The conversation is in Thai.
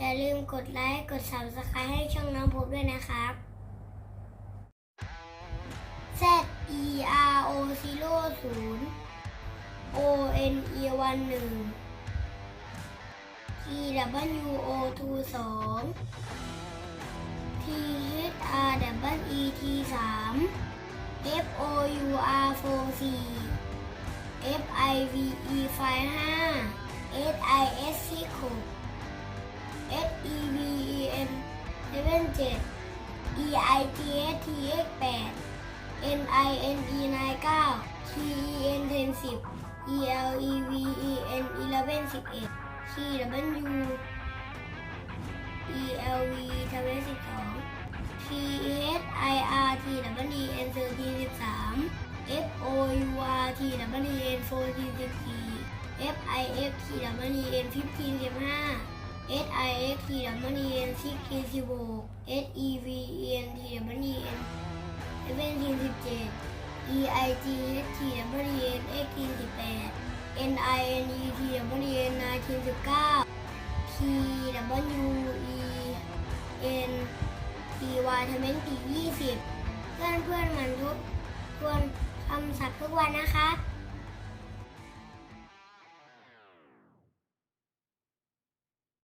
อย่าลืมกดไลค์กด subscribe ให้ช่องน้องพบด้วยนะครับ Z E R O 0 O N E 1 1 T W O 2 2 T H R W E T 3 F O U R 4 4 F I V E 5 5 S I S 6 6 E V E N 7 7 E I T S T X 8 N I N E 9 9 T E N 10 10 E L E V E N 11 11 T W E L V E 12 12 T H I R T W E N 13 13 F O U R T W E N 14 14 F I F T W E N 15 15 I x T W E N c k กกิหก S E V E N T W E N เอเวนทีสิบเจ็ด E I G H T W E N X กิสิบแปด N I N E T W E N นายกินสิบเก้า T W E N T Y ทำเป็นปียี่สิบเพื่อนเพื่อนมันทุกควรคำศัพท์ทุกวันนะคะ